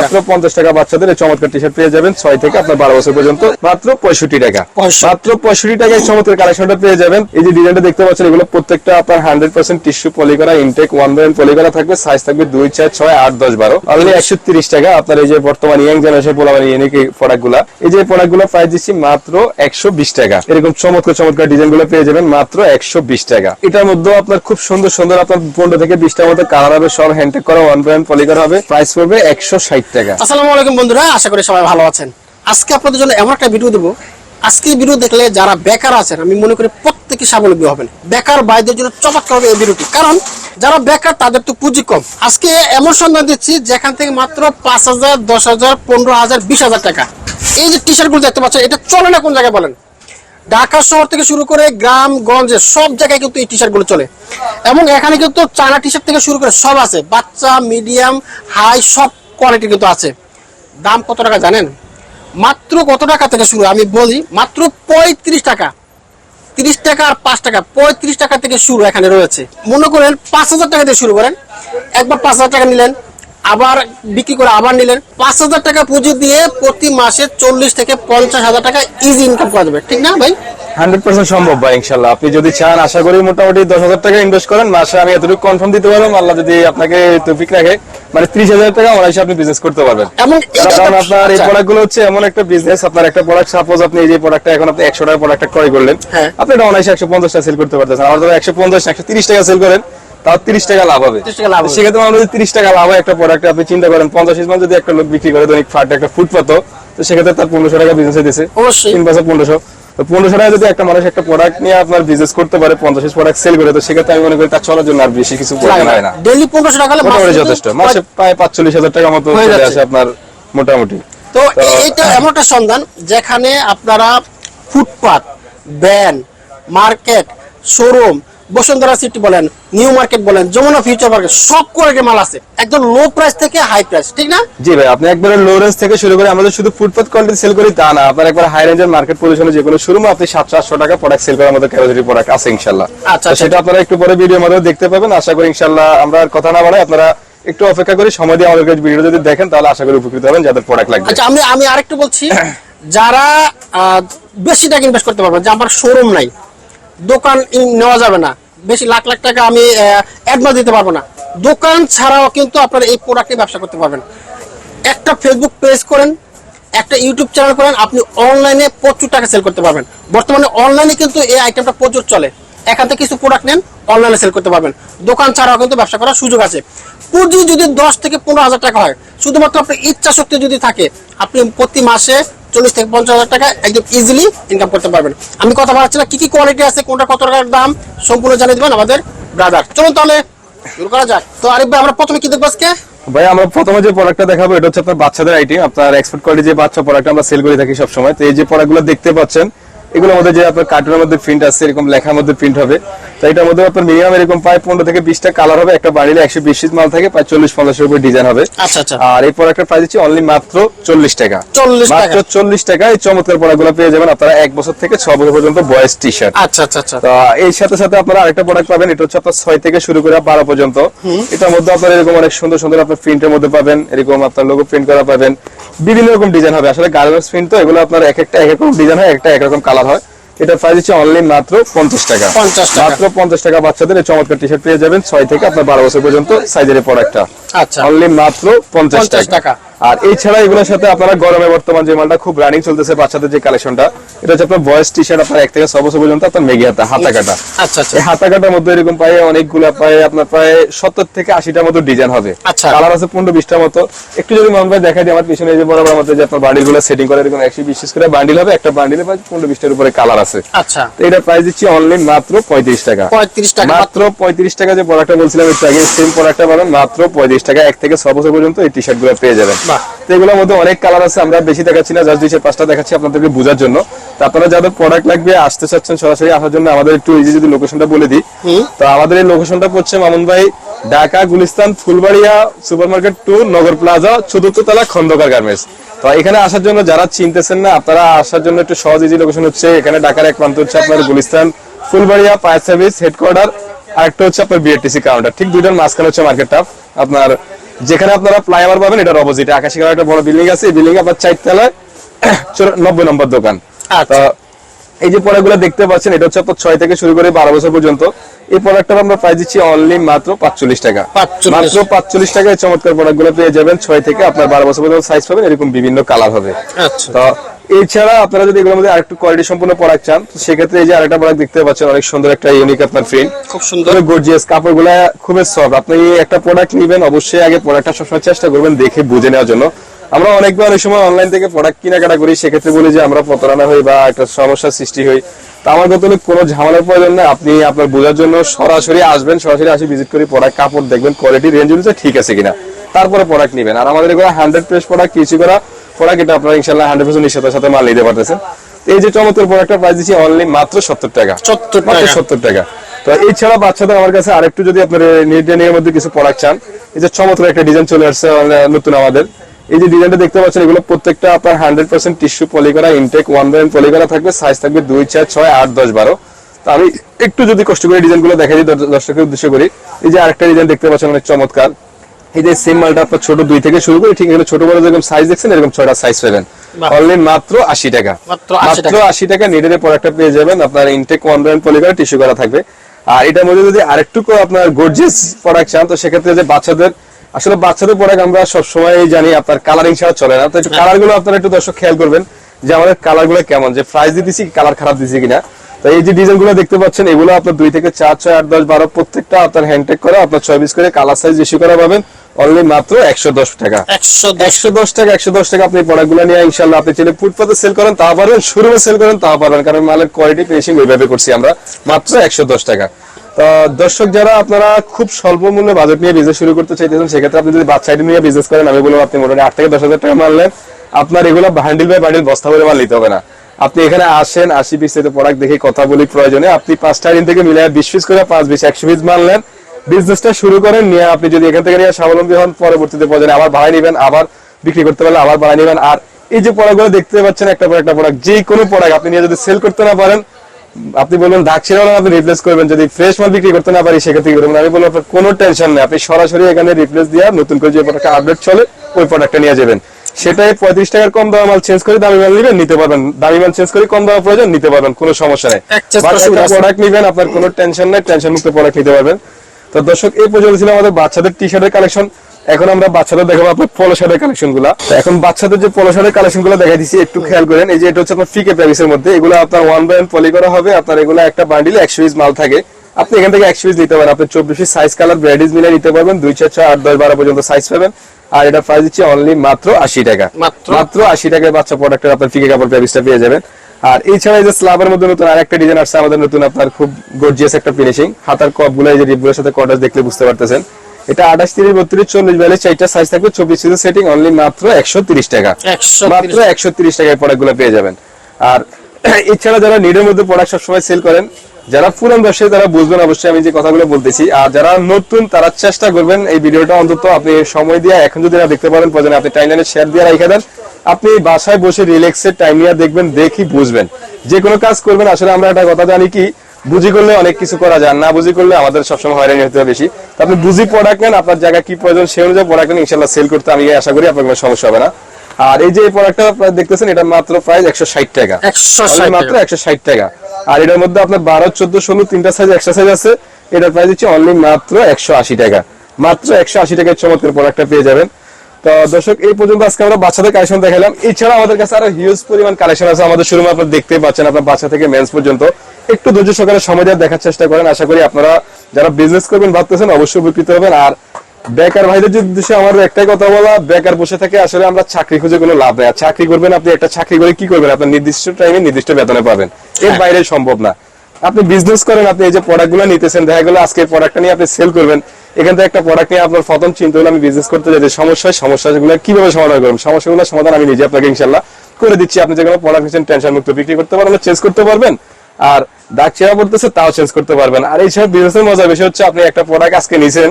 মাত্র পঞ্চাশ টাকা বাচ্চাদের এই চমৎকার টি শার্ট পেয়ে যাবেন ছয় থেকে আপনার বারো বছর পর্যন্ত। মাত্র পঁয়ষট্টি টাকা। 65 মাত্র পঁয়ষট্টি টাকায় চমৎকার কালেকশনটা পেয়ে যাবেন। এই যে ডিজাইনটা দেখতে পাচ্ছেন এগুলো প্রত্যেকটা আপনার হান্ড্রেড পার্সেন্ট টিস্যু পলি করা ইনটেক ওয়ান বাই পলি করা থাকবে সাইজ থাকবে দুই চার ছয় আট দশ বারো। অনলি একশো তিরিশ টাকা। আপনার এই যে বর্তমান ইয়াং জেনারেশন পোলাবান ইউনিক এই প্রোডাক্টগুলা এই যে প্রোডাক্টগুলো প্রাইস দিচ্ছি মাত্র একশো বিশ টাকা। এরকম চমৎকার চমৎকার ডিজাইনগুলো পেয়ে যাবেন মাত্র একশো বিশ টাকা। এটার মধ্যে আপনার খুব সুন্দর সুন্দর আপনার পনেরো থেকে বিশটার মতো কালার হবে সব হ্যান্ডটেক করা ওয়ান বাই পলি করা হবে। প্রাইস পড়বে একশো ষাট আসসালামু আলাইকুম বন্ধুরা, আশা করি সবাই ভালো আছেন। আজকে আপনাদের জন্য এমন একটা ভিডিও দেবো। আজকে ভিডিও দেখলে যারা বেকার আছেন, আমি মনে করি প্রত্যেকে স্বাবলম্বী হবেন। বেকার জন্য চমৎকার হবে এই ভিডিওটি কারণ যারা বেকার, তাদের তো পুঁজি কম। আজকে এমন সন্ধান দিচ্ছি, যেখান থেকে মাত্র পাঁচ হাজার, দশ হাজার, পনেরো হাজার, বিশ হাজার টাকা। এই যে টি শার্টগুলো দেখতে পাচ্ছেন, এটা চলে না কোন জায়গায় বলেন? ঢাকা শহর থেকে শুরু করে গ্রাম, গঞ্জে সব জায়গায় কিন্তু এই টি শার্টগুলো চলে। এবং এখানে কিন্তু চানা টি শার্ট থেকে শুরু করে সব আছে। বাচ্চা মিডিয়াম হাই সব কোয়ালিটি কিন্তু আছে। দাম কত টাকা জানেন? মাত্র কত টাকা থেকে শুরু? আমি বলি, মাত্র পঁয়ত্রিশ টাকা। তিরিশ টাকা আর পাঁচ টাকা, পঁয়ত্রিশ টাকা থেকে শুরু এখানে রয়েছে। মনে করেন পাঁচ হাজার টাকা দিয়ে শুরু করেন। একবার পাঁচ হাজার টাকা নিলেন, আবার বিক্রি করে আবার নিলেন। পাঁচ হাজার টাকা পুঁজি দিয়ে প্রতি মাসে চল্লিশ থেকে পঞ্চাশ হাজার টাকা ইজি ইনকাম করা যাবে। ঠিক না ভাই? হান্ড্রেড পার্সেন্ট সম্ভব ভাই, ইনশাল্লাহ। আপনি যদি চান, আশা করি মোটামুটি দশ হাজার টাকা ইনভেস্ট করেন। মাসে আমি এতটুকু কনফার্ম দিতে পারব। আল্লাহ যদি আপনাকে তৌফিক রাখে মানে ত্রিশ হাজার টাকা আমার আপনি বিজনেস করতে পারবেন কারণ আপনার এই আচ্ছা। প্রোডাক্টগুলো হচ্ছে এমন একটা বিজনেস আপনার একটা প্রোডাক্ট সাপোজ আপনি এই যে প্রোডাক্টটা এখন আপনি একশো টাকা প্রোডাক্টটা ক্রয় করলেন হ্যাঁ। আপনি এটা অনায়াসে একশো পঞ্চাশ টাকা সেল করতে পারতেছেন আমার ধরো একশো পঞ্চাশ একশো তিরিশ টাকা সেল করেন তাও তিরিশ টাকা লাভ হবে 30 টাকা লাভ হবে। সেক্ষেত্রে আমরা যদি তিরিশ টাকা লাভ হয় একটা প্রোডাক্ট আপনি চিন্তা করেন পঞ্চাশ মান যদি একটা লোক বিক্রি করে দৈনিক ফাট একটা ফুটপাত তো সেক্ষেত্রে তার পনেরোশো টাকা বিজনেস অবশ্যই। তিন বছর পনেরোশো পনেরোশো টাকা যদি একটা মানুষ একটা প্রোডাক্ট নিয়ে আপনার বিজনেস করতে পারে পঞ্চাশ প্রোডাক্ট সেল করে তো সেক্ষেত্রে আমি মনে করি তার চলার জন্য আর বেশি কিছু প্রয়োজন হয় না। ডেলি পনেরোশো টাকা হলে মোটামুটি যথেষ্ট। মাসে প্রায় পাঁচচল্লিশ হাজার টাকা মতো চলে আসে আপনার মোটামুটি। তো তো- এইটা এমন একটা সন্ধান যেখানে আপনারা ফুটপাত ব্যান মার্কেট শোরুম বসুন্ধরা সিটি বলেন নিউ মার্কেট বলেন যমুনা ফিউচার মার্কেট সব কোয়ালিটির মাল আছে একদম লো প্রাইস থেকে হাই প্রাইস ঠিক না? জি ভাই আপনি একবারে লো রেঞ্জ থেকে শুরু করে আমাদের শুধু ফুটপাথ কোয়ালিটি সেল করি তা না আপনার একবার হাই রেঞ্জের মার্কেট পজিশনে যে কোনো শোরুমে আপনি সাতশো আটশো টাকা প্রোডাক্ট সেল করার মতো ক্যাপাসিটি প্রোডাক্ট আছে ইনশাল্লাহ। আচ্ছা, আচ্ছা। সেটা আপনারা একটু পরে ভিডিওর মধ্যে দেখতে পাবেন। আশা করি ইনশাল্লাহ আমরা আর কথা না বাড়াই আপনারা একটু অপেক্ষা করি সময় দিয়ে আমাদের কাছে ভিডিও যদি দেখেন তাহলে আশা করি উপকৃত হবেন যাদের প্রোডাক্ট লাগবে। আচ্ছা আমি আমি আরেকটু বলছি যারা বেশি টাকা ইনভেস্ট করতে পারবেন যে আমার শোরুম নাই দোকান নেওয়া যাবে না। বেশি লাখ লাখ টাকা আমি অ্যাডভান্স দিতে পারব না। দোকান ছাড়াও কিন্তু আপনারা এই প্রোডাক্টে ব্যবসা করতে পারবেন। একটা ফেসবুক পেজ করেন, একটা ইউটিউব চ্যানেল করেন, আপনি অনলাইনে প্রচুর টাকা সেল করতে পারবেন। বর্তমানে অনলাইনে কিন্তু এই আইটেমটা প্রচুর চলে। এখান থেকে কিছু প্রোডাক্ট নেন অনলাইনে সেল করতে পারবেন। দোকান ছাড়াও কিন্তু ব্যবসা করার সুযোগ আছে। পুঁজি যদি দশ থেকে পনেরো হাজার টাকা হয়, শুধুমাত্র আপনার ইচ্ছা শক্তি যদি থাকে, আপনি প্রতি মাসে চল্লিশ থেকে পঞ্চাশ হাজার টাকা একদম ইজিলি ইনকাম করতে পারবেন। আমি কথা বলাচ্ছি না, কি কি কোয়ালিটি আছে, কোনটা কত টাকার দাম সম্পূর্ণ জানিয়ে দেবেন আমাদের ব্রাদার চলুন তাহলে, শুরু করা যাক। তো আরিফ ভাই, আমরা প্রথমে কি দেখব আজকে? ভাই, আমরা প্রথমে যে প্রোডাক্টটা দেখাবো, এটা হচ্ছে আপনার বাচ্চাদের আইটেম আপনার এক্সপোর্ট কোয়ালিটি যে বাচ্চা প্রোডাক্ট আমরা সেল করে থাকি সবসময়। তো এই যে প্রোডাক্টগুলো দেখতে পাচ্ছেন এগুলোর মধ্যে যে আপনার কার্টুনের মধ্যে প্রিন্ট আছে এরকম লেখার মধ্যে প্রিন্ট হবে তো এটার মধ্যে আপনার মিনিমাম এরকম প্রায় পনেরো থেকে বিশটা কালার হবে। একটা বাড়িলে একশো বিশ মাল থাকে প্রায় চল্লিশ পঞ্চাশের উপর ডিজাইন হবে। আচ্ছা আচ্ছা। আর এই প্রোডাক্টের প্রাইস হচ্ছে অনলি মাত্র চল্লিশ টাকা। মাত্র চল্লিশ টাকা এই চমৎকার প্রোডাক্টগুলো পেয়ে যাবেন আপনারা এক বছর থেকে ছ বছর পর্যন্ত বয়স টি শার্ট আচ্ছা আচ্ছা আচ্ছা। তো এই সাথে সাথে আপনারা আরেকটা প্রোডাক্ট পাবেন এটা হচ্ছে আপনার ছয় থেকে শুরু করে বারো পর্যন্ত। এটার মধ্যে আপনার এরকম অনেক সুন্দর সুন্দর আপনার প্রিন্টের মধ্যে পাবেন এরকম আপনার লোগো প্রিন্ট করা পাবেন। বিভিন্ন রকম ডিজাইন হবে। আসলে গার্মেন্টস প্রিন্ট তো এগুলো আপনার এক একটা এক এক রকম ডিজাইন হয় একটা একরকম কালার হয়। এটা প্রাইস হচ্ছে অনলি মাত্র পঞ্চাশ টাকা। 50 টাকা। মাত্র পঞ্চাশ টাকা বাচ্চাদের এই চমৎকার টি শার্ট পেয়ে যাবেন। ছয় থেকে আপনার বারো বছর পর্যন্ত সাইজের প্রোডাক্টটা আচ্ছা। অনলি মাত্র পঞ্চাশ 50 টাকা। আর এছাড়া এগুলোর সাথে আপনারা গরমে বর্তমান যে মালটা খুব রানিং চলতেছে বাচ্চাদের যে কালেকশনটা এটা হচ্ছে আপনার বয়স টি শার্ট আপনার এক থেকে ছ বছর পর্যন্ত আপনার মেগি হাতা হাতা কাটা আচ্ছা আচ্ছা। এই হাতা কাটার মধ্যে এরকম প্রায় অনেকগুলো প্রায় আপনার প্রায় সত্তর থেকে আশিটার মতো ডিজাইন হবে। আচ্ছা। কালার আছে পনেরো বিশটার মতো। একটু যদি মন ভাই দেখা দিই আমার পিছনে এই যে বরাবর মতো যে আপনার বান্ডিলগুলো সেটিং করে এরকম একশো বিশ করে বান্ডিল হবে একটা বান্ডিলে প্রায় পনেরো বিশটার উপরে কালার আছে। আচ্ছা। তো এটা প্রাইস দিচ্ছি অনলি মাত্র পঁয়ত্রিশ টাকা। পঁয়ত্রিশ টাকা। মাত্র পঁয়ত্রিশ টাকা যে প্রোডাক্টটা বলছিলাম একটু আগে সেম প্রোডাক্টটা পাবেন মাত্র পঁয়ত্রিশ টাকা এক থেকে ছ বছর পর্যন্ত এই টি শার্টগুলো পেয়ে যাবেন। বাহ। এগুলোর মধ্যে অনেক কালার আছে আমরা বেশি দেখাচ্ছি না জাস্ট দুই চার পাঁচটা দেখাচ্ছি আপনাদেরকে বোঝার জন্য। তো আপনারা যাদের প্রোডাক্ট লাগবে আসতে চাচ্ছেন সরাসরি আসার জন্য আমাদের একটু ইজি যদি লোকেশনটা বলে দিই। তো আমাদের এই লোকেশনটা পড়ছে মামুন ভাই Dhaka Gulistan Fulbaria super market to Nagar plaza চতুর্থ তলা খন্দকার গার্মেন্টস তো এখানে আসার জন্য যারা চিনতেছেন না আপনারা আসার জন্য একটু সহজ ইজি লোকেশন হচ্ছে এখানে ঢাকার এক প্রান্ত হচ্ছে আপনার Gulistan Fulbaria fire service headquarter আর একটা হচ্ছে আপনার বিআরটিসি কাউন্টার ঠিক দুইটার মাঝখানে হচ্ছে মার্কেটটা আপনার যেখানে আপনারা ফ্লাইওভার পাবেন এটার অপোজিটে আকাশি কালার একটা বড় বিল্ডিং আছে এই বিল্ডিং আপনার চার তলায় নব্বই নম্বর দোকান। আচ্ছা। এই যে প্রোডাক্টগুলো দেখতে পাচ্ছেন এটা হচ্ছে আপনার ছয় থেকে শুরু করে বারো বছর পর্যন্ত। এই প্রোডাক্টটা আমরা প্রাইস দিচ্ছি অনলি মাত্র পাঁচচল্লিশ টাকা। মাত্র পাঁচচল্লিশ টাকায় চমৎকার প্রোডাক্টগুলো পেয়ে যাবেন। ছয় থেকে আপনার বারো বছর পর্যন্ত সাইজ পাবেন এরকম বিভিন্ন কালার হবে। আচ্ছা। তো এছাড়া আপনারা যদি এগুলোর মধ্যে আরেকটু কোয়ালিটি সম্পূর্ণ প্রোডাক্ট চান তো সেক্ষেত্রে এই যে আরেকটা প্রোডাক্ট দেখতে পাচ্ছেন অনেক সুন্দর একটা ইউনিক আপনার প্রিন্ট খুব সুন্দর। গর্জিয়াস কাপড়গুলা খুবই সফট আপনি একটা প্রোডাক্ট নেবেন অবশ্যই আগে প্রোডাক্টটা সবসময় চেষ্টা করবেন দেখে বুঝে নেওয়ার জন্য। আমরা অনেকবার অনেক সময় অনলাইন থেকে প্রোডাক্ট কেনাকাটা করি সেক্ষেত্রে বলি যে আমরা প্রতারণা হই বা একটা সমস্যার সৃষ্টি হই। তা আমার কথা হলো কোনো ঝামেলার প্রয়োজন নেই। আপনি আপনার বোঝার জন্য সরাসরি আসবেন সরাসরি আসি ভিজিট করে প্রোডাক্ট কাপড় দেখবেন কোয়ালিটি রেঞ্জ অনুযায়ী ঠিক আছে কিনা। তারপরে প্রোডাক্ট নেবেন। আর আমাদের এগুলো হান্ড্রেড প্রেস প্রোডাক্ট কিছু করা প্রোডাক্ট এটা আপনারা ইনশাল্লাহ হান্ড্রেড পার্সেন্ট নিশ্চয়তার সাথে মাল নিতে পারতেছেন। এই যে চমৎকার প্রোডাক্টের প্রাইস দিচ্ছি অনলি মাত্র সত্তর টাকা। 70 মাত্র সত্তর টাকা। তো এছাড়া বাচ্চাদের আমার কাছে আরেকটু যদি আপনার নিউট্রিয়ানের মধ্যে কিছু প্রোডাক্ট চান এই যে চমৎকার একটা ডিজাইন চলে আসছে নতুন আমাদের। এই যে ডিজাইনটা দেখতে পাচ্ছেন এগুলো প্রত্যেকটা আপনার হান্ড্রেড পার্সেন্ট টিস্যু পলি করা ইনটেক ওয়ান বাই পলি করা থাকবে সাইজ থাকবে দুই চার ছয় আট দশ বারো। তো আমি একটু যদি কষ্ট করে ডিজাইনগুলো দেখাই দিই দর্শকের উদ্দেশ্য করি। এই যে আরেকটা ডিজাইন দেখতে পাচ্ছেন অনেক চমৎকার। এই যে সেম মালটা আপনার ছোট দুই থেকে শুরু করে ঠিক এখানে ছোট বড় যেরকম সাইজ দেখছেন এরকম ছয়টা সাইজ পাবেন। অনলি মাত্র আশি টাকা। মাত্র 80 মাত্র টাকা। আশি টাকা নেটের প্রোডাক্টটা পেয়ে যাবেন আপনার ইনটেক ওয়ান ব্র্যান্ড পলিগার টিস্যু করা থাকবে। আর এটার মধ্যে যদি আরেকটু আপনার গর্জিয়াস প্রোডাক্ট চান তো সেক্ষেত্রে যে বাচ্চাদের আসলে বাচ্চাদের প্রোডাক্ট আমরা সবসময় জানি আপনার কালারিং ছাড়া চলে না। তো একটু কালারগুলো আপনারা একটু দর্শক খেয়াল করবেন যে আমাদের কালারগুলো কেমন যে প্রাইস দিতেছি কালার খারাপ দিছি কিনা। তো এই যে ডিজাইনগুলো দেখতে পাচ্ছেন এগুলো আপনার দুই থেকে চার ছয় আট দশ বারো প্রত্যেকটা আপনার হ্যান্ডটেক করা আপনার ছয় পিস করে কালার সাইজ ইস্যু করা পাবেন। অনলি মাত্র একশো দশ টাকা। একশো দশ। টাকা একশো দশ টাকা আপনি প্রোডাক্টগুলো নিয়ে ইনশাল্লাহ আপনি চাইলে ফুটপাতে সেল করেন তাও পারবেন শোরুমে সেল করেন তাও পারবেন কারণ মালের কোয়ালিটি ফিনিশিং ওইভাবে করছি আমরা। মাত্র একশো দশ টাকা। দর্শক যারা, আপনারা খুব স্বল্প মূল্যে বাজেট নিয়ে বিজনেস শুরু করতে চাইতেছেন, সেক্ষেত্রে আপনি যদি বাচ্চা নিয়ে বিজনেস করেন, আমি বলব আপনি মোটামুটি আট থেকে দশ হাজার টাকা মারলেন আপনার এগুলো বান্ডিল বাই বান্ডিল বস্তা করে মাল নিতে হবে না। আপনি এখানে আসেন আশি পিস থেকে প্রোডাক্ট দেখে কথা বলি প্রয়োজনে। আপনি পাঁচটা দিন থেকে মিলে বিশ পিস করে পাঁচ বিশ একশো পিস মানলেন বিজনেসটা শুরু করেন, নিয়ে আপনি যদি এখান থেকে নিয়ে স্বাবলম্বী হন, পরবর্তীতে প্রয়োজনে আবার ভাড়ায় নেবেন, আবার বিক্রি করতে পারলে আবার বাড়ায় নেবেন। আর এই যে প্রোডাক্টগুলো দেখতে পাচ্ছেন, একটা পর একটা প্রোডাক্ট যে কোনো প্রোডাক্ট আপনি নিয়ে যদি সেল করতে না পারেন আপনি বলবেন দাগ ছেড়ে হলে আপনি রিপ্লেস করবেন। যদি ফ্রেশ মাল বিক্রি করতে না পারি সেক্ষেত্রে করবেন আমি বলব আপনার কোনো টেনশন নেই। আপনি সরাসরি এখানে রিপ্লেস দিয়ে নতুন করে যে প্রোডাক্ট আপডেট চলে ওই প্রোডাক্টটা নিয়ে যাবেন। সেটাই পঁয়ত্রিশ টাকার কম দামে মাল চেঞ্জ করে দামি মাল নিবেন নিতে পারবেন। দামি মাল চেঞ্জ করে কম দামে প্রয়োজন নিতে পারবেন কোনো সমস্যা নেই। প্রোডাক্ট নিবেন আপনার কোনো টেনশন নেই টেনশন মুক্ত প্রোডাক্ট নিতে পারবেন। তো দর্শক এই পর্যন্ত ছিল আমাদের বাচ্চাদের টি শার্টের কালেকশন এখন আমরা বাচ্চাদের দেখাবো আপনার পলো শার্টের কালেকশনগুলা। এখন বাচ্চাদের যে পলো শার্টের কালেকশনগুলো দেখা দিচ্ছি একটু খেয়াল করেন এই যে এটা হচ্ছে আপনার ফিকে প্যাকেজের মধ্যে। এগুলো আপনার ওয়ান বাই পলি করা হবে আপনার এগুলো একটা বান্ডিলে একশো পিস মাল থাকে। আপনি এখান থেকে একশো পিস নিতে পারেন। আপনি চব্বিশ পিস সাইজ কালার ভ্যারাইটিস মিলে নিতে পারবেন। দুই চার ছয় আট দশ বারো পর্যন্ত সাইজ পাবেন। আর এটা প্রাইস দিচ্ছি অনলি মাত্র আশি টাকা। মাত্র? আশি টাকায় বাচ্চা প্রোডাক্টের আপনার ফিকে কাপড় প্যাকেজটা পেয়ে যাবেন। আর এছাড়া এই যে স্লাবের মধ্যে নতুন আরেকটা ডিজাইন আসছে আমাদের নতুন আপনার খুব গর্জিয়াস একটা ফিনিশিং হাতার কপগুলো এই যে রিপগুলোর সাথে কটাস দেখলে বুঝতে পারতেছেন। এটা আঠাশ তিরিশ বত্রিশ চল্লিশ বিয়াল্লিশ চারটা সাইজ থাকবে চব্বিশ সেটিং অনলি মাত্র একশো তিরিশ টাকা। মাত্র একশো তিরিশ টাকায় প্রোডাক্টগুলো পেয়ে যাবেন। আর এছাড়া যারা নিডের মধ্যে প্রোডাক্ট সবসময় সেল করেন যারা পুরান ব্যবসায়ী তারা বুঝবেন অবশ্যই আমি যে কথাগুলো বলতেছি। আর যারা নতুন তারা চেষ্টা করবেন এই ভিডিওটা অন্তত আপনি সময় দিয়ে এখন যদি না দেখতে পারেন প্রয়োজনে আপনি টাইমলাইনে শেয়ার দিয়ে রেখে দেন। আপনি বাসায় বসে রিল্যাক্সের টাইম নিয়ে দেখবেন দেখি বুঝবেন। যে কোনো কাজ করবেন আসলে আমরা একটা কথা জানি কি বুঝি করলে অনেক কিছু করা যায় না বুঝি করলে আমাদের সবসময় হয়রানি হতে হবে বেশি। তো আপনি বুঝি প্রোডাক্ট নেন আপনার জায়গা কি প্রয়োজন সেই অনুযায়ী প্রোডাক্ট নেন ইনশাল্লাহ সেল করতে আমি আশা করি আপনার কোনো সমস্যা হবে না। আর এই যে প্রোডাক্টটা আপনারা দেখতেছেন এটা মাত্র প্রাইস একশো ষাট টাকা। একশো মাত্র একশো ষাট টাকা। আর এটার মধ্যে আপনার বারো চোদ্দ ষোলো তিনটা সাইজ একশো সাইজ আছে এটার প্রাইস হচ্ছে অনলি মাত্র একশো আশি টাকা। মাত্র একশো আশি টাকায় চমৎকার প্রোডাক্টটা পেয়ে যাবেন। তো দর্শক এই পর্যন্ত আজকে আমরা বাচ্চাদের কালেকশন দেখালাম। এছাড়া আমাদের কাছে আরও হিউজ পরিমাণ কালেকশন আছে। আমাদের শোরুমে আপনারা দেখতেই পাচ্ছেন আপনার বাচ্চা থেকে মেন্স পর্যন্ত। একটু ধৈর্য সকালে সময় দেখার চেষ্টা করেন। আশা করি আপনারা যারা বিজনেস করবেন ভাবতেছেন অবশ্যই উপকৃত হবেন। আর বেকার ভাইদের উদ্দেশ্যে আমার একটাই কথা বলা বেকার বসে থাকে আসলে আমরা চাকরি খুঁজে কোনো লাভ নেই। আর চাকরি করবেন আপনি একটা চাকরি করে কি করবেন? আপনার নির্দিষ্ট টাইমে নির্দিষ্ট বেতনে পাবেন। এর বাইরে সম্ভব না। আপনি বিজনেস করেন, আপনি এই যে প্রোডাক্টগুলো নিতেছেন, দেখা গেলো আজকে প্রোডাক্টটা নিয়ে আপনি সেল করবেন। এখান থেকে একটা প্রোডাক্ট নিয়ে আপনার প্রথম চিন্তা হলো আমি বিজনেস করতে যাই সমস্যা সমস্যাগুলো কীভাবে সমাধান করবেন সমস্যাগুলো সমাধান আমি নিজে আপনাকে ইনশাল্লাহ করে দিচ্ছি। আপনি যে কোনো প্রোডাক্ট নিচ্ছেন টেনশন মুক্ত বিক্রি করতে পারবেন চেঞ্জ করতে পারবেন, আর দাগ চেরা পড়তেছে, তাও চেঞ্জ করতে পারবেন। আর এই সব বিজনেসের মজা বেশি হচ্ছে, আপনি একটা প্রোডাক্ট আজকে নিছেন,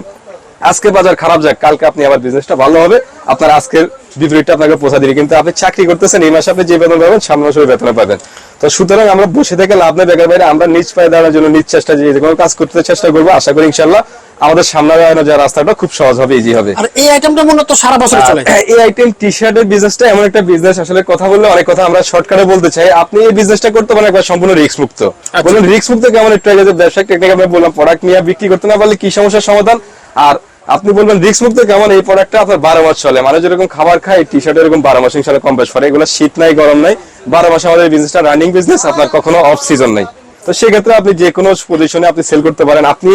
আজকে বাজার খারাপ যাক, কালকে আপনি আবার বিজনেসটা ভালো হবে। আপনার আজকের বিপরীতটা আপনাকে পৌঁছা দিবে। কিন্তু আপনি চাকরি করতেছেন এই মাসে আপনি যে বেতন পাবেন সামনে মাসে বেতন পাবেন। তো সুতরাং আমরা বসে থেকে লাভ নেই বেকার বাইরে। আমরা নিজ পায়ে দাঁড়ানোর জন্য নিজ চেষ্টা যে কোনো কাজ করতে চেষ্টা করব। আশা করি ইনশাল্লাহ আমাদের সামনে আগানো যে রাস্তাটা খুব সহজ হবে ইজি হবে। আর এই আইটেমটা মূলত সারা বছর চলে। এই আইটেম টি শার্টের বিজনেসটা এমন একটা বিজনেস আসলে কথা বললে অনেক কথা আমরা শর্টকাটে বলতে চাই। আপনি এই বিজনেসটা করতে পারেন একবার সম্পূর্ণ রিস্ক মুক্ত বলুন রিস্ক মুক্ত কেমন একটু আগে যে ব্যবসায়িক টেকনিক আমি বললাম প্রোডাক্ট নিয়ে বিক্রি করতে না পারলে কি সমস্যার সমাধান? আর আপনি বলবেন রিস্ক মুক্ত কেমন? এই প্রোডাক্টটা আপনার বারো মাস চলে। মানুষ যেরকম খাবার খায় টি শার্ট এরকম বারো মাস ইনশাল্লাহ কম বেশ করে এগুলো শীত নাই গরম নাই। বারো মাসে আমাদের বিজনেসটা রানিং বিজনেস আপনার কখনো অফ সিজন নাই। তো সেক্ষেত্রে আপনি যে কোনো পজিশনে আপনি সেল করতে পারেন। আপনি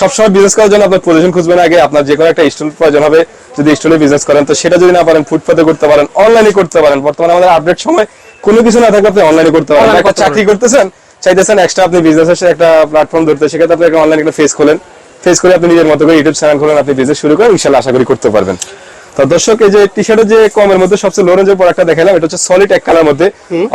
সবসময় বিজনেস করার জন্য আপনার পজিশন খুঁজবেন আগে। আপনার যে কোনো একটা স্টল প্রয়োজন হবে যদি স্টলে বিজনেস করেন। তো সেটা যদি না পারেন ফুটপাতে করতে পারেন অনলাইনে করতে পারেন। বর্তমানে আমাদের আপডেট সময় কোনো কিছু না থাকলে আপনি অনলাইনে করতে পারেন। একটা চাকরি করতেছেন চাইতেছেন এক্সট্রা আপনি বিজনেসের একটা প্ল্যাটফর্ম ধরতে। সেক্ষেত্রে আপনি অনলাইন একটা ফেস খোলেন। ফেস করে আপনি নিজের মতো করে ইউটিউব চ্যানেল খোলেন আপনি বিজনেস শুরু করেন ইনশাল্লাহ আশা করি করতে পারবেন। তো দর্শক এই যে টি শার্টের যে কমের মধ্যে সবচেয়ে লোরেন যে প্রোডাক্টটা দেখালাম এটা হচ্ছে সলিড এক কালার মধ্যে।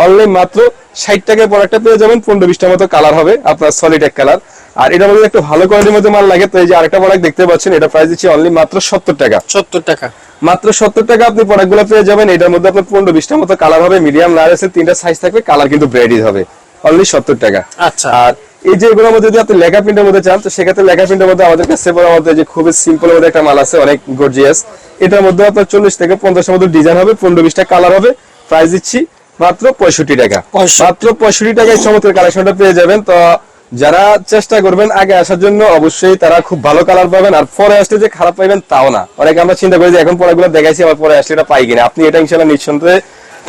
অনলাইন মাত্র ষাট টাকায় প্রোডাক্টটা পেয়ে যাবেন পনেরো বিশটার মতো কালার হবে আপনার সলিড এক কালার আর এটার মধ্যে একটু ভালো কোয়ালিটির মধ্যে মাল লাগে তো এই যে আরেকটা প্রোডাক্ট দেখতে পাচ্ছেন এটা প্রাইস দিচ্ছি অনলি মাত্র সত্তর টাকা। সত্তর টাকা। মাত্র সত্তর টাকা আপনি প্রোডাক্টগুলো পেয়ে যাবেন এটার মধ্যে আপনার পনেরো বিশটার মতো কালার হবে মিডিয়াম লার্জ আছে তিনটা সাইজ থাকবে কালার কিন্তু ব্রেডই হবে। অনলি সত্তর টাকা। আচ্ছা। আর এই যে এগুলোর মধ্যে যদি আপনি লেখা প্রিন্টের মধ্যে চান তো সেক্ষেত্রে লেখা প্রিন্টের মধ্যে আমাদের কাছে মধ্যে যে খুবই সিম্পল মধ্যে একটা মাল আছে অনেক গর্জিয়াস এটার মধ্যে আপনার চল্লিশ থেকে পঞ্চাশের মধ্যে ডিজাইন হবে পনেরো বিশটা কালার হবে। প্রাইস দিচ্ছি মাত্র পঁয়ষট্টি টাকা। 65 মাত্র পঁয়ষট্টি টাকায় চমৎকার কালেকশনটা পেয়ে যাবেন। তো যারা চেষ্টা করবেন আগে আসার জন্য অবশ্যই তারা খুব ভালো কালার পাবেন। আর পরে আসলে যে খারাপ পাইবেন তাও না। অনেকে আমরা চিন্তা করি যে এখন পড়াগুলো দেখাইছি আবার পরে আসলে এটা পাই কিনা। আপনি এটা ইনশাল্লাহ নিঃসন্দেহে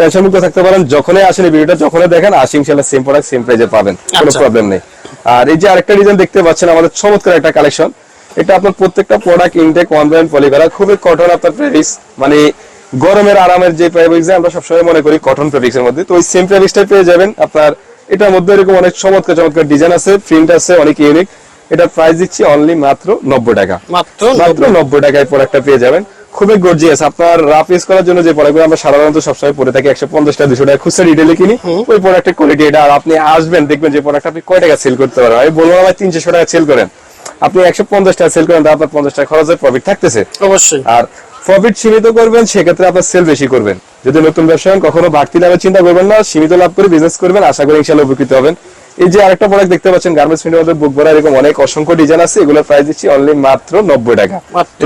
টেনশন মুক্ত থাকতে পারেন যখনই আসেন এই ভিডিওটা যখনই দেখেন আসি ইনশাল্লাহ সেম প্রোডাক্ট সেম প্রাইজে পাবেন কোনো আচ্ছা। প্রবলেম নেই। আর এই যে আরেকটা ডিজাইন দেখতে পাচ্ছেন আমাদের চমৎকার একটা কালেকশন এটা আপনার প্রত্যেকটা product intake one brand poly করা খুবই কটন আপনার প্রেভিক্স মানে গরমের আরামের যে প্রেভিক্স আমরা সবসময় মনে করি কটন প্রেভিক্স এর মধ্যে। তো ওই সেম প্রেভিক্সটা পেয়ে যাবেন আপনার। এটার মধ্যে এরকম অনেক চমৎকার চমৎকার ডিজাইন আছে প্রিন্ট আছে অনেক ইউনিক এটা প্রাইস দিচ্ছি অনলি মাত্র নব্বই টাকা। মাত্র মাত্র নব্বই। টাকায় প্রোডাক্টটা পেয়ে যাবেন। খুবই গর্জিয়াস আপনার রাফ ইউজ করার জন্য যে প্রোডাক্টগুলো আমরা সাধারণত সবসময় পরে থাকি একশো পঞ্চাশ টাকা দুশো টাকা খুচরা রিটেলে কিনি ওই প্রোডাক্টের কোয়ালিটি এটা। আর আপনি আসবেন দেখবেন যে প্রোডাক্ট আপনি কয় টাকা সেল করতে পারবেন আমি বলব আমার তিনশো টাকা সেল করেন। আপনি একশো পঞ্চাশ টাকা সেল করেন আপনার পঞ্চাশ টাকা খরচের প্রফিট থাকতেছে। অবশ্যই। আর প্রফিট সীমিত করবেন সেক্ষেত্রে আপনার সেল বেশি করবেন। যদি নতুন ব্যবসা হন, কখনো বাড়তি লাভের চিন্তা করবেন না সীমিত লাভ করে বিজনেস করবেন আশা করি ইনশাল্লাহ উপকৃত হবেন। এই যে আরেকটা প্রোডাক্ট দেখতে পাচ্ছেন গার্মেন্টস প্রিন্টের মধ্যে বুক ভরা এরকম অনেক অসংখ্য ডিজাইন আছে এগুলোর প্রাইস দিচ্ছি অনলি মাত্র নব্বই টাকা। মাত্র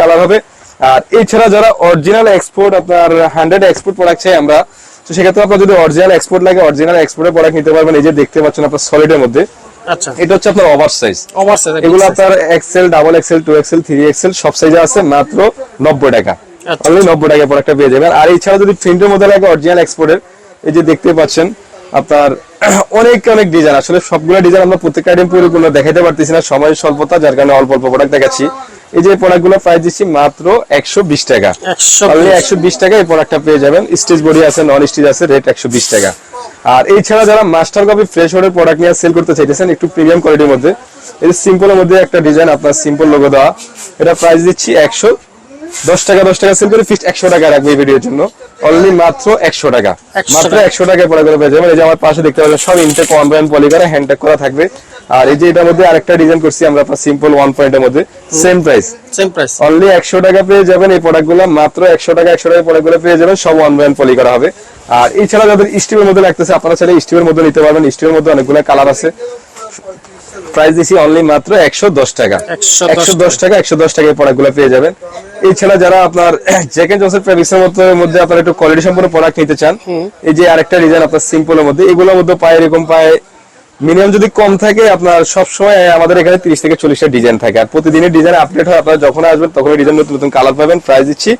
কালার হবে। আর এছাড়া যারা অরিজিনাল এক্সপোর্ট আপনার হান্ড্রেড এক্সপোর্ট প্রোডাক্ট চাই আমরা তো সেক্ষেত্রে আপনার যদি অরিজিনাল এক্সপোর্ট লাগে অরিজিনাল এক্সপোর্টের প্রোডাক্ট নিতে পারবেন। এই যে দেখতে পাচ্ছেন আপনার সলিডের মধ্যে। আচ্ছা। এটা হচ্ছে আপনার ওভার সাইজ ওভার সাইজ এগুলো আপনার XL double XL two XL three XL সব সাইজে আছে মাত্র নব্বই টাকা। আচ্ছা। অনলি নব্বই টাকা প্রোডাক্টটা পেয়ে যাবেন। আর এছাড়া যদি প্রিন্টের মধ্যে লাগে অরিজিনাল এক্সপোর্টের এই যে দেখতে পাচ্ছেন আপনার অনেক অনেক ডিজাইন আসলে সবগুলো ডিজাইন আমরা প্রত্যেকটা আইটেম পরিপূর্ণ দেখাইতে পারতেছি না সময় স্বল্পতা যার কারণে অল্প অল্প প্রোডাক্ট দেখাচ্ছি। এই যে প্রোডাক্টগুলো প্রাইস দিচ্ছি মাত্র একশো বিশ টাকা। একশো বিশ। টাকা এই প্রোডাক্টটা পেয়ে যাবেন। স্টেজ বডি আছে নন স্টেজ আছে রেট একশো বিশ টাকা। আর এছাড়া যারা মাস্টার কপি ফ্রেশ ওয়ার্ডের প্রোডাক্ট নিয়ে সেল করতে চাইতেছেন একটু প্রিমিয়াম কোয়ালিটির মধ্যে এই সিম্পলের মধ্যে একটা ডিজাইন আপনার সিম্পল লোগো দেওয়া এটা প্রাইস দিচ্ছি একশো দশ টাকা দশ টাকা সেল করে ফিক্সড একশো টাকা রাখব এই ভিডিওর জন্য। অনলি মাত্র একশো টাকা। মাত্র। একশো টাকায় পড়া করে পেয়ে যাবেন এই যে আমার পাশে দেখতে পাচ্ছেন সব ইনটেক ওয়ান পয়েন্ট পলি করা করা থাকবে। আর এই যে এটার মধ্যে আরেকটা ডিজাইন করছি আমরা আপনার সিম্পল ওয়ান পয়েন্টের মধ্যে। Same price same price only একশো টাকা পেয়ে যাবেন এই প্রোডাক্টগুলো মাত্র একশো টাকা একশো টাকা প্রোডাক্টগুলো পেয়ে যাবেন সব ওয়ান ব্র্যান্ড পলি করা হবে। আর এছাড়া যাদের স্টিমের মধ্যে লাগতেছে আপনারা চাইলে স্টিমের মধ্যে নিতে পারবেন। স্টিমের মধ্যে অনেকগুলো কালার আছে। প্রাইস দিছি অনলি মাত্র একশো দশ টাকা। একশো দশ টাকা। একশো দশ টাকা এই প্রোডাক্টগুলো পেয়ে যাবেন। এছাড়া যারা আপনার জ্যাক এন্ড জনসের প্রেভিক্সের মধ্যে মধ্যে আপনার একটু কোয়ালিটি সম্পন্ন প্রোডাক্ট নিতে চান এই যে আরেকটা ডিজাইন আপনার সিম্পলের মধ্যে এগুলোর মধ্যে পায় এরকম পায় মিনিমাম যদি কম থাকে আপনার সব সময় আমাদের এখানে তিরিশ থেকে চল্লিশটা ডিজাইন থাকে। আর প্রতিদিনের ডিজাইন আপডেট হয় আপনারা যখন আসবেন তখন ডিজাইন নতুন নতুন কালার পাবেন। প্রাইস দিচ্ছি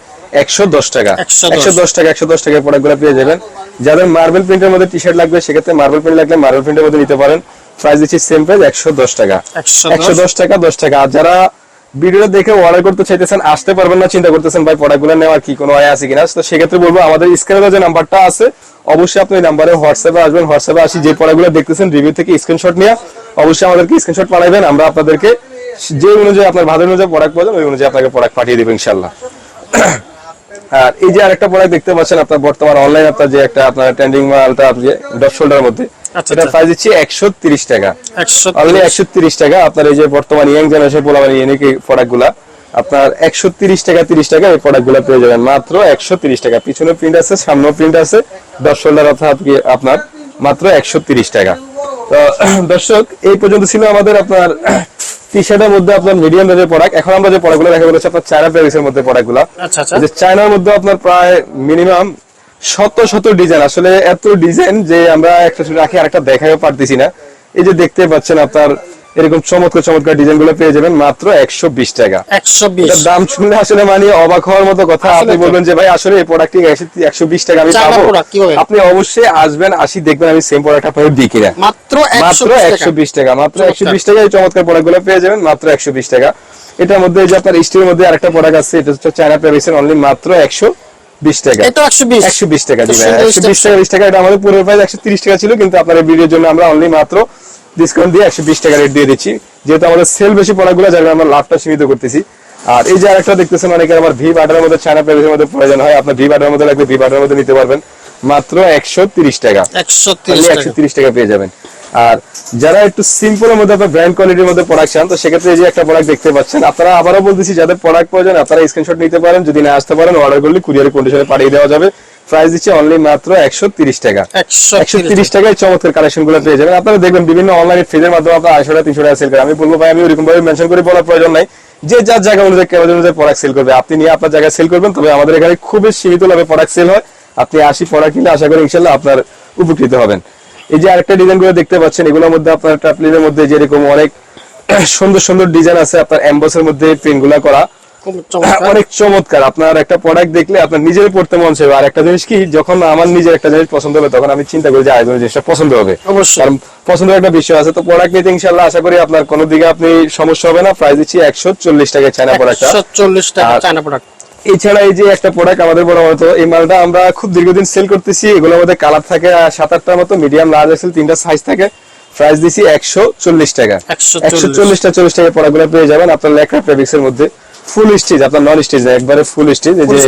একশো দশ টাকা। 110 একশো দশ টাকা একশো দশ টাকার প্রোডাক্টগুলো পেয়ে যাবেন। যাদের মার্বেল প্রিন্টের মধ্যে টি শার্ট লাগবে সেক্ষেত্রে মার্বেল প্রিন্ট লাগলে মার্বেল প্রিন্টের মধ্যে নিতে পারেন। প্রাইস দিচ্ছি সেম প্রাইস একশো দশ টাকা। 110 একশো দশ টাকা দশ টাকা। আর যারা ভিডিওটা দেখে অর্ডার করতে চাইতেছেন আসতে পারবেন না চিন্তা করতেছেন ভাই প্রোডাক্টগুলো নেওয়ার কি কোনো আয় আছে কিনা? তো সেক্ষেত্রে বলব আমাদের স্ক্রিনে যে নাম্বারটা আছে অবশ্যই আপনি নাম্বারে হোয়াটসঅ্যাপে আসবেন হোয়াটসঅ্যাপে আসি যে প্রোডাক্টগুলো দেখতেছেন রিভিউ থেকে স্ক্রিনশট নিয়ে অবশ্যই আমাদেরকে স্ক্রিনশট পাঠাবেন। আমরা আপনাদেরকে যে অনুযায়ী আপনার ভালো অনুযায়ী প্রোডাক্ট পাবেন ওই অনুযায়ী আপনাকে প্রোডাক্ট পাঠিয়ে দেবো ইনশাল্লাহ আর এই যে আরেকটা প্রোডাক্ট দেখতে পাচ্ছেন আপনার বর্তমান অনলাইন আপনার যে একটা আপনার ট্রেন্ডিং মালটা আপনি ডট শোল্ডার মধ্যে। এটা আচ্ছা। প্রাইস দিচ্ছি একশো তিরিশ টাকা। অনলি একশো তিরিশ টাকা। আপনার এই যে বর্তমান ইয়াং জেনারেশন পোলা মানে ইউনিক প্রোডাক্টগুলা আপনার একশো তিরিশ টাকা তিরিশ টাকা এই প্রোডাক্টগুলো পেয়ে যাবেন। মাত্র একশো তিরিশ টাকা। পিছনে প্রিন্ট আছে সামনে প্রিন্ট আছে। দশ শোল্ডার অর্থাৎ আপনার মাত্র একশো তিরিশ টাকা। তো দর্শক এই পর্যন্ত ছিল আমাদের আপনার টি শার্টের মধ্যে আপনার মিডিয়াম রেঞ্জের প্রোডাক্ট এখন আমরা যে প্রোডাক্টগুলো দেখা বলেছি আপনার চায়না প্যারিসের মধ্যে প্রোডাক্টগুলো আচ্ছা আচ্ছা। যে চায়নার মধ্যে আপনার প্রায় মিনিমাম শত শত ডিজাইন। আসলে এত ডিজাইন যে আমরা একটা রাখি আরেকটা দেখাইও পারতেছি না। এই যে দেখতে পাচ্ছেন আপনার এরকম চমৎকার চমৎকার ডিজাইনগুলো পেয়ে যাবেন মাত্র একশো বিশ টাকা। একশো বিশ। দাম শুনলে আসলে মানে অবাক হওয়ার মতো কথা। আপনি বলবেন যে ভাই আসলে এই প্রোডাক্টটি একশো বিশ টাকা আমি পাবো? আপনি অবশ্যই আসবেন আসি দেখবেন আমি সেম প্রোডাক্ট আপনাকে দিই কিনা। মাত্র মাত্র একশো বিশ টাকা। মাত্র একশো বিশ টাকা এই চমৎকার প্রোডাক্টগুলো পেয়ে যাবেন মাত্র একশো বিশ টাকা। এটার মধ্যে যে আপনার স্টিলের মধ্যে আরেকটা প্রোডাক্ট আছে এটা হচ্ছে চায়না প্যারিসের অনলি মাত্র একশো বিশ টাকা। এটা একশো বিশ। একশো বিশ টাকা দিবেন একশো বিশ টাকা বিশ টাকা এটা আমাদের পুরো প্রাইস একশো তিরিশ টাকা ছিল কিন্তু আপনার ভিডিওর জন্য আমরা অনলি মাত্র ডিসকাউন্ট দিয়ে একশো বিশ টাকা রেট দিয়ে দিচ্ছি। যেহেতু আমাদের সেল বেশি যার আমরা লাভটা সীমিত করতেছি। আর এই যে আরেকটা দেখতেছেন অনেকে আমার ভি মধ্যে চায়না মধ্যে প্রয়োজন হয়। আপনার ভি মধ্যে লাগবে ভি বাটার মধ্যে নিতে পারবেন। মাত্র একশো তিরিশ টাকা। একশো তিরিশ টাকা পেয়ে যাবেন। আর যারা একটু সিম্পলের মধ্যে আপনার ব্র্যান্ড কোয়ালিটির মধ্যে প্রোডাক্ট চান তো সেক্ষেত্রে এই যে একটা প্রোডাক্ট দেখতে পাচ্ছেন আপনারা আবারও বলতেছি যাদের প্রোডাক্ট প্রয়োজন আপনারা স্ক্রিনশট নিতে পারেন যদি না আসতে পারেন অর্ডার করলে কুরিয়ার কন্ডিশনে পাঠিয়ে দেওয়া যাবে। প্রাইস দিচ্ছে অনলি মাত্র একশো তিরিশ টাকা। একশো তিরিশ টাকায় চমৎকার কালেকশনগুলো পেয়ে যাবেন। আপনারা দেখবেন বিভিন্ন অনলাইন ফিজের মাধ্যমে আপনার আড়াইশো টাকা তিনশো টাকা সেল করে আমি বলব ভাই আমি ওরকম ভাবে মেনশন করে বলার প্রয়োজন নাই। যে যার জায়গা অনুযায়ী কেমন অনুযায়ী প্রোডাক্ট সেল করবে আপনি নিয়ে আপনার জায়গায় সেল করবেন তবে আমাদের এখানে খুবই সীমিত লাভে প্রোডাক্ট সেল হয়। আপনি আশি প্রোডাক্ট কিনলে আশা করি ইনশাল্লাহ আপনার উপকৃত হবেন। এই যে আরেকটা ডিজাইনগুলো দেখতে পাচ্ছেন এগুলোর মধ্যে আপনার ট্রাপলিনের মধ্যে যেরকম অনেক সুন্দর সুন্দর ডিজাইন আছে আপনার এম্বসের মধ্যে প্রিন্টগুলা করা। অনেক চমৎকার। আপনার একটা প্রোডাক্ট দেখলে আপনার নিজের পড়তে মন চাইবে। আর একটা জিনিস কি যখন আমার নিজের একটা জিনিস পছন্দ হবে তখন আমি চিন্তা করি যে আরেকজনের জিনিসটা পছন্দ হবে। অবশ্যই। কারণ পছন্দের একটা বিষয় আছে। তো প্রোডাক্ট নিতে ইনশাল্লাহ আশা করি আপনার কোনো দিকে আপনি সমস্যা হবে না। প্রাইস দিচ্ছি একশো চল্লিশ টাকা চায়না প্রোডাক্টটা একশো চল্লিশ টাকা চায়না প্রোডাক্ট এছাড়া এই যে একটা প্রোডাক্ট আমাদের বড় মতো এই মালটা আমরা খুব দীর্ঘদিন সেল করতেছি। এগুলোর মধ্যে কালার থাকে সাত আটটার মতো মিডিয়াম লার্জ এক্সেল তিনটা সাইজ থাকে। প্রাইস দিছি একশো চল্লিশ টাকা। 140 একশো চল্লিশটা চল্লিশ টাকা প্রোডাক্টগুলো পেয়ে যাবেন। আপনার লেখা ফেব্রিক্স এর মধ্যে ফুল স্টিচ আপনার নন স্টিচ না একবারে ফুল স্টিচ এই যে।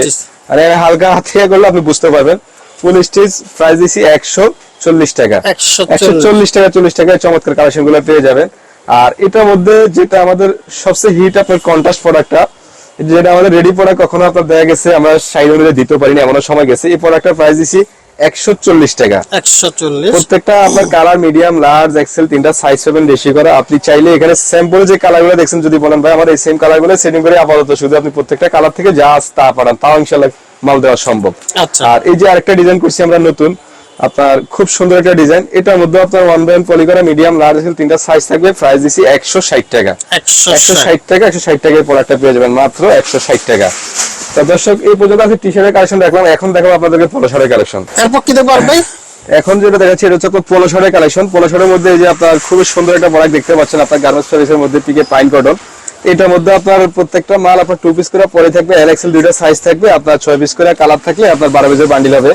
মানে হালকা হাত করলে আপনি বুঝতে পারবেন। ফুল স্টিচ প্রাইস দিছি একশো চল্লিশ টাকা। একশো একশো চল্লিশ টাকা চল্লিশ টাকায় চমৎকার কালেকশনগুলো পেয়ে যাবেন। আর এটার মধ্যে যেটা আমাদের সবচেয়ে হিট আপনার কন্ট্রাস্ট প্রোডাক্টটা যেটা আমাদের রেডি প্রোডাক্ট কখনো আপনার দেখা গেছে আমরা সাইড অনুযায়ী দিতে পারিনি এমন সময় গেছে। এই প্রোডাক্টের প্রাইস দিছি একশো চল্লিশ টাকা। একশো চল্লিশ? প্রত্যেকটা আপনার কালার মিডিয়াম লার্জ এক্সেল তিনটা সাইজ পাবেন বেশি করে। আপনি চাইলে এখানে স্যাম্পল যে কালারগুলো দেখছেন যদি বলেন ভাই আমার এই সেম কালারগুলো সেটিং করে আপাতত শুধু আপনি প্রত্যেকটা কালার থেকে যা তা পাঠান। তাও ইনশাল্লাহ মাল দেওয়া সম্ভব। আচ্ছা। আর এই যে আরেকটা ডিজাইন করছি আমরা নতুন আপনার খুব সুন্দর একটা ডিজাইন। এটার মধ্যে আপনার ওয়ান বাই পলি করা মিডিয়াম লার্জ এক্সেল তিনটা সাইজ থাকবে। প্রাইস দিছি একশো ষাট টাকা। একশো ষাট। টাকা একশো ষাট টাকায় প্রোডাক্টটা পেয়ে যাবেন। মাত্র একশো ষাট টাকা। তো দর্শক এই পর্যন্ত আমি টি শার্টের কালেকশন দেখলাম। এখন দেখাবো আপনাদেরকে পলো শার্টের কালেকশন এরপর কি দেখব এখন যেটা দেখাচ্ছি এটা হচ্ছে পলো শার্টের কালেকশন পলো শার্টের মধ্যে এই যে আপনার খুবই সুন্দর একটা প্রোডাক্ট দেখতে পাচ্ছেন আপনার গার্মেন্টস সার্ভিসের মধ্যে পিকে পাইন কটন এটার মধ্যে আপনার প্রত্যেকটা মাল আপনার টু পিস করে পরে থাকবে। এল এক্সেল দুইটা সাইজ থাকবে। আপনার ছয় পিস করে কালার থাকলে আপনার বারো পিসের বান্ডিল হবে।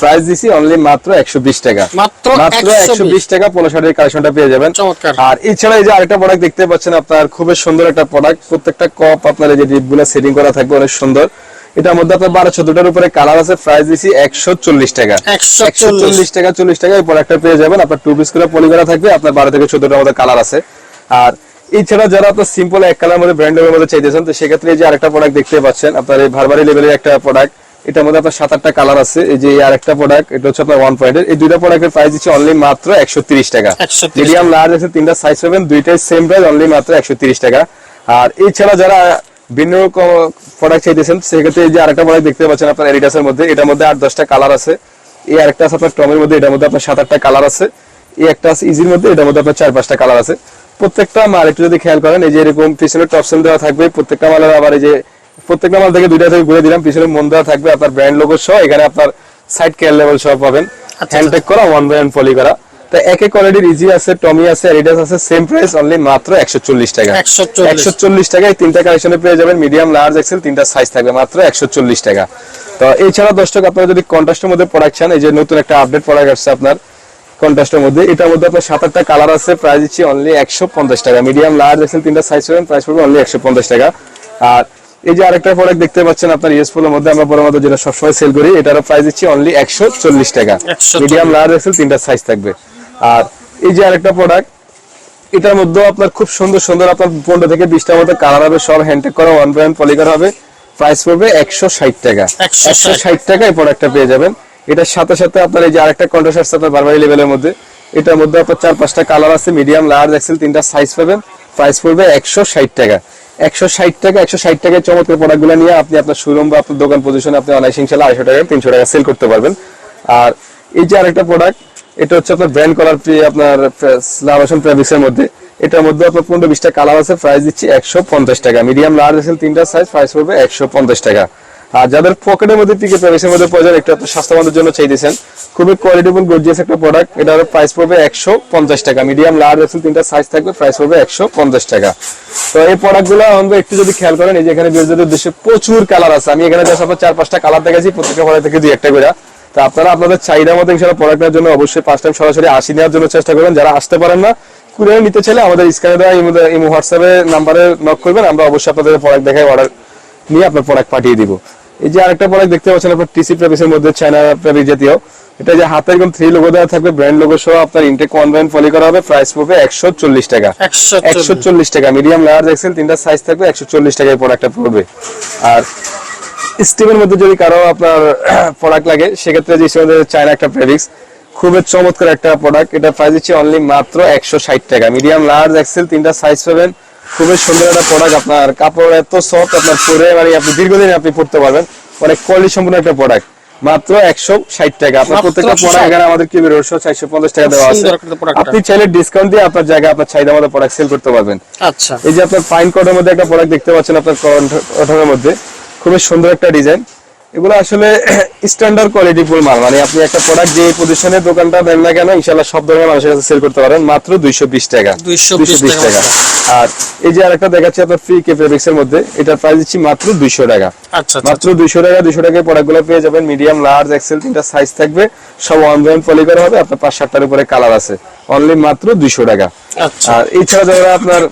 প্রাইস দিছি অনলি মাত্র একশো বিশ টাকা। মাত্র মাত্র একশো একশো বিশ বিশ টাকা পলো শার্টের কালেকশনটা পেয়ে যাবেন। চমৎকার। আর এছাড়া এই যে আরেকটা প্রোডাক্ট দেখতে পাচ্ছেন আপনার খুবই সুন্দর একটা প্রোডাক্ট প্রত্যেকটা কপ আপনার যে ডিপগুলো সেটিং করা থাকবে অনেক সুন্দর। এটার মধ্যে আপনার বারো চোদ্দটার উপরে কালার আছে প্রাইস দিছি একশো চল্লিশ টাকা। একশো চল্লিশ। টাকা চল্লিশ টাকা এই প্রোডাক্টটা পেয়ে যাবেন। আপনার টু পিস করে পলি করা থাকবে। আপনার বারো থেকে চোদ্দটার মধ্যে কালার আছে। আর এছাড়া যারা আপনার সিম্পল এক কালার মধ্যে ব্র্যান্ডের মধ্যে চাইতেছেন তো সেক্ষেত্রে এই যে আরেকটা প্রোডাক্ট দেখতে পাচ্ছেন আপনার এই ভারবারি লেভেলের একটা প্রোডাক্ট এটার মধ্যে আপনার সাত আটটা কালার আছে। এই যে এই আরেকটা প্রোডাক্ট এটা হচ্ছে আপনার ওয়ান পয়েন্টের এই দুইটা প্রোডাক্টের প্রাইস দিচ্ছে অনলি মাত্র একশো তিরিশ টাকা। মিডিয়াম লার্জ আছে তিনটা সাইজ পাবেন দুইটাই সেম প্রাইস অনলি মাত্র একশো তিরিশ টাকা। আর এছাড়া যারা ভিন্ন প্রোডাক্ট চাইতেছেন সেক্ষেত্রে এই যে আরেকটা প্রোডাক্ট দেখতে পাচ্ছেন আপনার এডিটাসের মধ্যে এটার মধ্যে আট দশটা কালার আছে। এই আরেকটা আছে আপনার টমের মধ্যে এটার মধ্যে আপনার সাত আটটা কালার আছে। এই একটা আছে ইজির মধ্যে এটার মধ্যে আপনার চার পাঁচটা কালার আছে। প্রত্যেকটা মাল একটু যদি খেয়াল করেন এই যে এরকম পিছনে টপসেল দেওয়া থাকবে প্রত্যেকটা মালের আবার এই যে প্রত্যেকটা মাল থেকে দুইটা থেকে ঘুরে দিলাম। পিছনে মন দেওয়া থাকবে আপনার ব্র্যান্ড লোগো সহ এখানে আপনার সাইড কেয়ার লেভেল সহ পাবেন। আচ্ছা। হ্যান্ডটেক করা ওয়ান বাই ওয়ান পলি করা। তো এক এক কোয়ালিটির ইজি আছে টমি আছে এডিডাস আছে সেম প্রাইস অনলি মাত্র একশো চল্লিশ টাকা। 140 একশো চল্লিশ টাকায় তিনটা কালেকশনে পেয়ে যাবেন। মিডিয়াম লার্জ এক্সেল তিনটা সাইজ থাকবে মাত্র একশো চল্লিশ টাকা। তো এছাড়া দশ টাকা আপনারা যদি কন্ট্রাস্টের মধ্যে প্রোডাক্ট চান এই যে নতুন একটা আপডেট প্রোডাক্ট আসছে আপনার কন্ট্রাস্টের মধ্যে এটার মধ্যে আপনার সাত আটটা কালার আছে প্রাইস দিচ্ছি অনলি একশো পঞ্চাশ টাকা। মিডিয়াম লার্জ এক্সেল তিনটা সাইজ পাবেন প্রাইস পড়বে অনলি একশো পঞ্চাশ টাকা। আর এই যে আরেকটা প্রোডাক্ট দেখতে পাচ্ছেন আপনার ইয়েসফুলের মধ্যে আমরা বড় মতো যেটা সবসময় সেল করি এটারও প্রাইস দিচ্ছি অনলি একশো চল্লিশ টাকা। মিডিয়াম লার্জ এক্সেল তিনটা সাইজ থাকবে। আর এই যে আরেকটা প্রোডাক্ট এটার মধ্যে আপনার খুব সুন্দর সুন্দর আপনার পনেরো থেকে বিশটার মধ্যে কালার হবে সব হ্যান্ডটেক করা ওয়ান পয়েন্ট পলিকার হবে। প্রাইস পড়বে একশো ষাট টাকা। একশো ষাট। টাকা এই প্রোডাক্টটা পেয়ে যাবেন। এটার সাথে সাথে আপনার এই যে আরেকটা কন্ট্রাস্ট আসছে আপনার বারবারি লেভেলের মধ্যে এটার মধ্যে আপনার চার পাঁচটা কালার আছে মিডিয়াম লার্জ এক্সেল তিনটা সাইজ পাবেন। প্রাইস পড়বে একশো ষাট টাকা। একশো ষাট টাকা, একশো ষাট টাকায় চমৎকার প্রোডাক্টগুলো নিয়ে আপনি আপনার শোরুম বা আপনার দোকান পজিশনে আপনি অনায়াসে ইনশাল্লাহ আড়াইশো টাকা, তিনশো টাকা সেল করতে পারবেন। আর এই যে আরেকটা প্রোডাক্ট এটা হচ্ছে আপনার ব্র্যান্ড কলার আপনার লাভাসন ফ্যাব্রিক্সের মধ্যে, এটার মধ্যে আপনার পনেরো বিশটা কালার আছে প্রাইস দিচ্ছি একশো পঞ্চাশ টাকা। মিডিয়াম লার্জ এসেল তিনটা সাইজ প্রাইস পড়বে একশো পঞ্চাশ টাকা। আর যাদের পকেটের মধ্যে পিকে প্রেভিক্সের মধ্যে প্রয়োজন একটু আপনার স্বাস্থ্যবানের জন্য চাইতেছেন। খুবই কোয়ালিটিফুল গর্জিয়াস একটা প্রোডাক্ট এটার প্রাইস পড়বে একশো পঞ্চাশ টাকা। মিডিয়াম লার্জ এক্সেল তিনটা সাইজ থাকবে প্রাইস পড়বে একশো পঞ্চাশ টাকা। তো এই প্রোডাক্টগুলো আমরা একটু যদি খেয়াল করেন, এই যে এখানে বিরোধীদের উদ্দেশ্যে প্রচুর কালার আছে। আমি এখানে জাস্ট আপনার চার পাঁচটা কালার দেখেছি প্রত্যেকটা প্রোডাক্ট থেকে দুই একটা করে। তো আপনারা আপনাদের চাহিদা মতো ইনশাল্লাহ প্রোডাক্টের জন্য অবশ্যই ফার্স্ট টাইম সরাসরি আসি নেওয়ার জন্য চেষ্টা করবেন। যারা আসতে পারেন না কুরিয়ার নিতে চাইলে আমাদের স্ক্যানে দেওয়া এই হোয়াটসঅ্যাপে নাম্বারে নক করবেন। আমরা অবশ্যই আপনাদের প্রোডাক্ট দেখাই অর্ডার নিয়ে আপনার প্রোডাক্ট পাঠিয়ে দিব। এই যে আরেকটা প্রোডাক্ট দেখতে পাচ্ছেন আপনার টিসি প্রেভিসের মধ্যে চায়না প্রেভিস জাতীয়। এটা যে হাতে একদম থ্রি লোগো দেওয়া থাকবে ব্র্যান্ড লোগো সহ আপনার ইনটেক ব্র্যান্ড ফলি করা হবে প্রাইস পড়বে একশো চল্লিশ টাকা। একশো একশো চল্লিশ টাকা মিডিয়াম লার্জ এক্সেল তিনটা সাইজ থাকবে একশো চল্লিশ টাকায় প্রোডাক্টটা পড়বে। আর স্টিমের মধ্যে যদি কারও আপনার প্রোডাক্ট লাগে সেক্ষেত্রে যে চায়না একটা প্রেভিক্স খুবই চমৎকার একটা প্রোডাক্ট এটা প্রাইস দিচ্ছে অনলি মাত্র একশো ষাট টাকা। মিডিয়াম লার্জ এক্সেল তিনটা সাইজ পাবেন। খুবই সুন্দর একটা প্রোডাক্ট আপনার। কাপড় এত সফট আপনার পরে মানে আপনি দীর্ঘদিন আপনি পড়তে পারবেন। অনেক কোয়ালিটি সম্পূর্ণ একটা প্রোডাক্ট মাত্র একশো ষাট টাকা। আপনার প্রত্যেকটা পড়া এখানে আমাদের কি বেরোশো চারশো পঞ্চাশ টাকা দেওয়া আছে। আপনি চাইলে ডিসকাউন্ট দিয়ে আপনার জায়গায় আপনার চাহিদা মতো প্রোডাক্ট সেল করতে পারবেন। আচ্ছা। এই যে আপনার ফাইন কটের মধ্যে একটা প্রোডাক্ট দেখতে পাচ্ছেন আপনার কটনের মধ্যে। খুবই সুন্দর একটা ডিজাইন এগুলো আসলে স্ট্যান্ডার্ড কোয়ালিটি ফুল মাল। মানে আপনি একটা প্রোডাক্ট যে পজিশনে দোকানটা দেন না কেন ইনশাল্লাহ সব ধরনের মানুষের কাছে সেল করতে পারেন। মাত্র দুইশো বিশ টাকা। 220 220 টাকা। আর এই যে আরেকটা দেখাচ্ছি আপনার ফ্রি কেফেবিক্স এর মধ্যে এটার প্রাইস দিচ্ছি মাত্র দুইশো টাকা। আচ্ছা আচ্ছা। মাত্র দুইশো টাকা দুইশো টাকায় প্রোডাক্টগুলো পেয়ে যাবেন। মিডিয়াম লার্জ এক্সেল তিনটা সাইজ থাকবে। সব জয়েন্ট পলি করা হবে। আপনার পাঁচ সাতটার উপরে কালার আছে। অনলি মাত্র দুইশো টাকা। আচ্ছা। আর এছাড়া যারা আপনার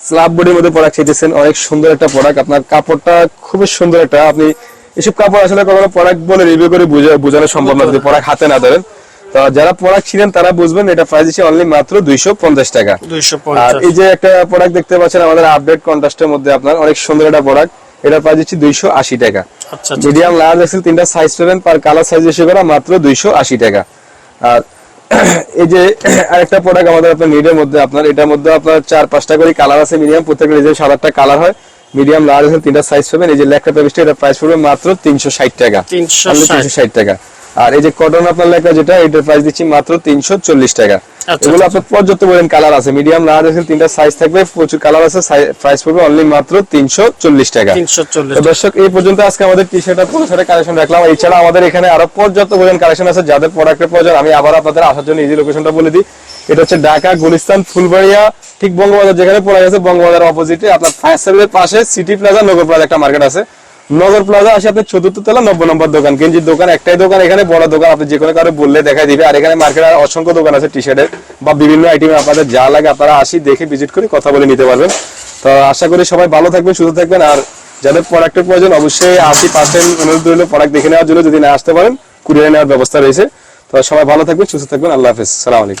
স্ল্যাব বডির মধ্যে প্রোডাক্ট চাইতেছেন অনেক সুন্দর একটা প্রোডাক্ট আপনার কাপড়টা খুবই সুন্দর একটা আপনি এসব কাপড় আসলে কখনো প্রোডাক্ট বলে রিভিউ করে বোঝানো সম্ভব না যদি প্রোডাক্ট হাতে না ধরেন। তো যারা প্রোডাক্ট ছিলেন তারা বুঝবেন এটা প্রাইস দিচ্ছে অনলি মাত্র দুইশো পঞ্চাশ টাকা। আর এই যে একটা প্রোডাক্ট দেখতে পাচ্ছেন আমাদের আপডেট কন্ট্রাস্টের মধ্যে আপনার অনেক সুন্দর একটা প্রোডাক্ট এটা প্রাইস দিচ্ছি দুইশো আশি টাকা। মিডিয়াম লার্জ এক্সেল তিনটা সাইজ পাবেন পার কালার সাইজ বেশি করা মাত্র দুইশো আশি টাকা। আর এই যে আরেকটা প্রোডাক্ট আমাদের আপনার নিডের মধ্যে আপনার এটার মধ্যে আপনার চার পাঁচটা করে কালার আছে মিনিমাম প্রত্যেকটা ডিজাইন সাত আটটা কালার হয়। মিডিয়াম লার্জ এক্সেল তিনটা সাইজ পাবেন। এই যে লেখা পেভিসটা এটা প্রাইস পড়বে মাত্র তিনশো ষাট টাকা। 360 তিনশো ষাট টাকা। আর এই যে কটন আপনার লেখা যেটা এটার প্রাইস দিচ্ছি মাত্র তিনশো চল্লিশ টাকা। আচ্ছা, এগুলো আচ্ছা। আপনার পর্যাপ্ত পরিমাণ কালার আছে। মিডিয়াম লার্জ এক্সেল তিনটা সাইজ থাকবে প্রচুর কালার আছে প্রাইস পড়বে অনলি মাত্র তিনশো চল্লিশ টাকা। দর্শক এই পর্যন্ত আজকে আমাদের টি শার্ট আর পোলো শার্টের কালেকশন রাখলাম এছাড়া আমাদের এখানে আরও পর্যাপ্ত পরিমাণ কালেকশন আছে। যাদের প্রোডাক্টের প্রয়োজন আমি আবার আপনাদের আসার জন্য ইজি লোকেশনটা বলে দিই। এটা হচ্ছে ঢাকা, গুলিস্তান, ফুলবাড়িয়া, ঠিক বঙ্গবাজার যেখানে পড়ে গেছে, বঙ্গবাজার অপোজিটে আপনার ফায়ার সার্ভিসের পাশে সিটি প্লাজা নগর প্লাজা একটা মার্কেট আছে। নগর প্লাজা আসে আপনার চতুর্থ তলা, নব্বই নম্বর দোকান, গেঞ্জির দোকান, একটাই দোকান, এখানে বড় দোকান, আপনি যে কোনো কারও বললে দেখা দিবে। আর এখানে মার্কেটে অসংখ্য দোকান আছে টি শার্টের বা বিভিন্ন আইটেম আপনাদের যা লাগে আপনারা আসি, দেখে ভিজিট করে কথা বলে নিতে পারবেন। তো আশা করি সবাই ভালো থাকবেন, সুস্থ থাকবেন, আর যাদের প্রোডাক্টের প্রয়োজন অবশ্যই আশি পার্সেন্ট অনুরোধ রইল প্রোডাক্ট দেখে নেওয়ার জন্য, যদি না আসতে পারেন কুরিয়ারে নেওয়ার ব্যবস্থা রয়েছে। তো সবাই ভালো থাকবেন, সুস্থ থাকবেন, আল্লাহ হাফিজ, সালাম আলাইকুম।